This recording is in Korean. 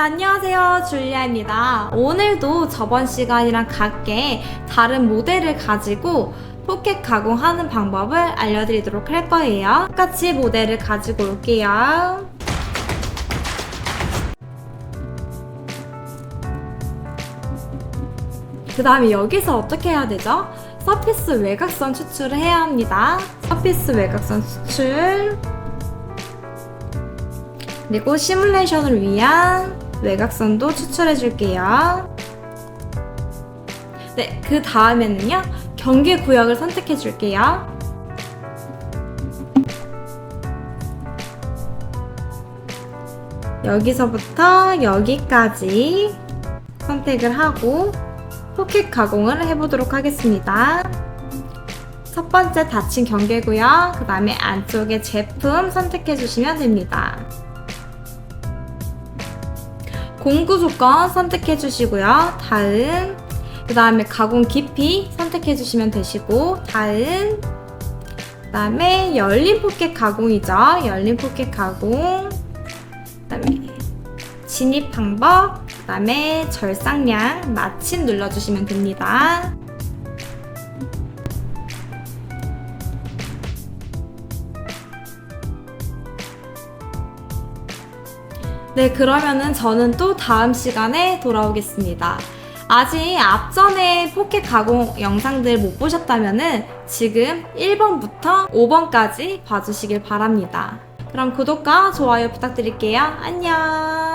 안녕하세요. 줄리아입니다. 오늘도 저번 시간이랑 같게 다른 모델을 가지고 포켓 가공하는 방법을 알려드리도록 할 거예요. 똑같이 모델을 가지고 올게요. 그 다음에 여기서 어떻게 해야 되죠? 서피스 외곽선 추출을 해야 합니다. 서피스 외곽선 추출. 그리고 시뮬레이션을 위한 외곽선도 추출해 줄게요. 네, 그 다음에는요, 경계 구역을 선택해 줄게요. 여기서부터 여기까지 선택을 하고 포켓 가공을 해보도록 하겠습니다. 첫 번째 닫힌 경계고요. 그 다음에 안쪽에 제품 선택해 주시면 됩니다. 공구 조건 선택해 주시고요. 다음 그 다음에 가공 깊이 선택해 주시면 되시고 다음 그 다음에 열린 포켓 가공이죠. 열린 포켓 가공 그 다음에 진입 방법 그 다음에 절상량 마침 눌러주시면 됩니다. 네, 그러면은 저는 또 다음 시간에 돌아오겠습니다. 아직 앞전에 포켓 가공 영상들 못 보셨다면은 지금 1번부터 5번까지 봐주시길 바랍니다. 그럼 구독과 좋아요 부탁드릴게요. 안녕!